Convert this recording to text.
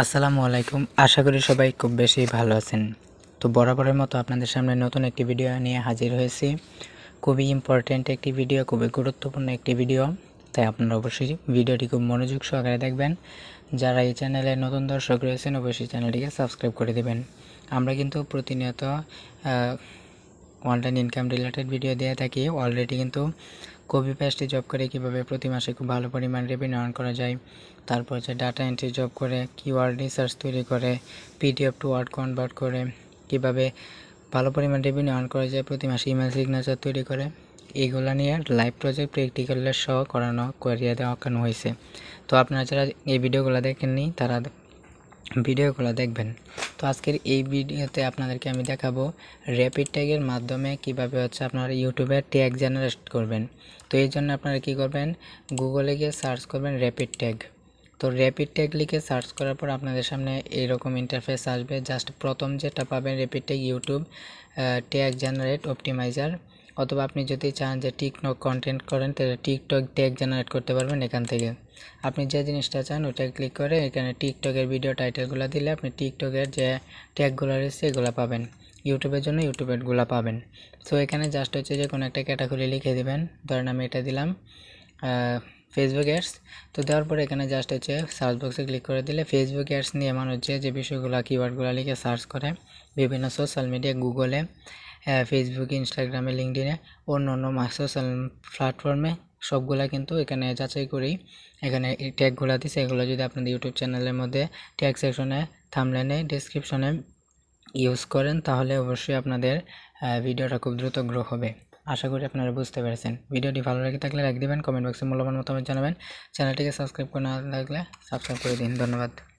আসসালামু আলাইকুম। আশা করি সবাই খুব বেশি ভালো আছেন। তো বরাবরের মতো আপনাদের সামনে নতুন একটি ভিডিও নিয়ে হাজির হয়েছি। খুবই ইম্পর্ট্যান্ট একটি ভিডিও, খুবই গুরুত্বপূর্ণ একটি ভিডিও। তাই আপনারা অবশ্যই ভিডিওটি খুব মনোযোগ সহকারে দেখবেন। যারা এই চ্যানেলে নতুন দর্শক রয়েছেন, অবশ্যই চ্যানেলটিকে সাবস্ক্রাইব করে দেবেন। আমরা কিন্তু প্রতিনিয়ত অনলাইন ইনকাম রিলেটেড ভিডিও দিয়ে থাকি। অলরেডি কিন্তু কপি পেস্টে জব করে কীভাবে প্রতি মাসে খুব ভালো পরিমাণ রেভিনিউ আর্ন করা যায়। তারপর হচ্ছে ডাটা এন্ট্রি জব করে, কিওয়ার্ড রিসার্চ তৈরি করে, পিডিএফ টু ওয়ার্ড কনভার্ট করে, কীভাবে ভালো পরিমাণ রেভিনিউ আর্ন করা যায় প্রতি মাসে, ইমেল সিগনেচার তৈরি করে। এগুলো নিয়ে লাইভ প্রজেক্ট প্র্যাকটিক্যালের সহ করানো করিয়ে দেওয়ানো হয়েছে। তো আপনারা যারা এই ভিডিওগুলো দেখেননি, তারা ভিডিওগুলো দেখবেন। তো আজকের এই ভিডিওতে আপনাদেরকে আমি দেখাবো র্যাপিড ট্যাগের মাধ্যমে কীভাবে হচ্ছে আপনারা ইউটিউবে ট্যাগ জেনারেট করবেন। তো এই জন্য আপনারা কি করবেন? গুগলে গিয়ে সার্চ করবেন র্যাপিড ট্যাগ তো র্যাপিড ট্যাগ লিখে সার্চ করার পর আপনাদের সামনে এইরকম ইন্টারফেস আসবে। জাস্ট প্রথম যেটা পাবেন rapid tag YouTube tag generate optimizer অথবা আপনি যদি চান যে টিকটক কন্টেন্ট করেন, তাহলে টিকটক ট্যাগ জেনারেট করতে পারবেন এখান থেকে। আপনি যে জিনিসটা চান ওটা ক্লিক করে এখানে টিকটকের ভিডিও টাইটেলগুলো দিলে আপনি টিকটকের যে ট্যাগগুলো রয়েছে, এগুলো পাবেন। ইউটিউবের জন্য ইউটিউবেরগুলো পাবেন। সো এখানে জাস্ট হচ্ছে যে কোনো একটা ক্যাটাগরি লিখে দেবেন। ধরেন আমি এটা দিলাম ফেসবুক অ্যাডস তো দেওয়ার পরে এখানে জাস্ট হচ্ছে সার্চ বক্সে ক্লিক করে দিলে ফেসবুক অ্যাডস নিয়ে মানুষ যে যে বিষয়গুলো কিওয়ার্ডগুলো লিখে সার্চ করে, বিভিন্ন সোশ্যাল মিডিয়া গুগলে ফেসবুকে ইনস্টাগ্রামে লিঙ্কডিনে অন্য অন্য সোশ্যাল প্ল্যাটফর্মে সবগুলা কিন্তু এখানে যাচাই করি। এখানে এই ট্যাগগুলো দিছে, এগুলো যদি আপনাদের ইউটিউব চ্যানেলের মধ্যে ট্যাগ সেকশনে থামলেনে ডিসক্রিপশনে ইউজ করেন, তাহলে অবশ্যই আপনাদের ভিডিওটা খুব দ্রুত গ্রো হবে। আশা করি আপনারা বুঝতে পেরেছেন। ভিডিওটি ভালো লেগে থাকলে লাইক দেবেন কমেন্ট বক্সে মূল্যবান মতামত জানাবেন। চ্যানেলটিকে সাবস্ক্রাইব করে না থাকলে সাবস্ক্রাইব করে দিন। ধন্যবাদ।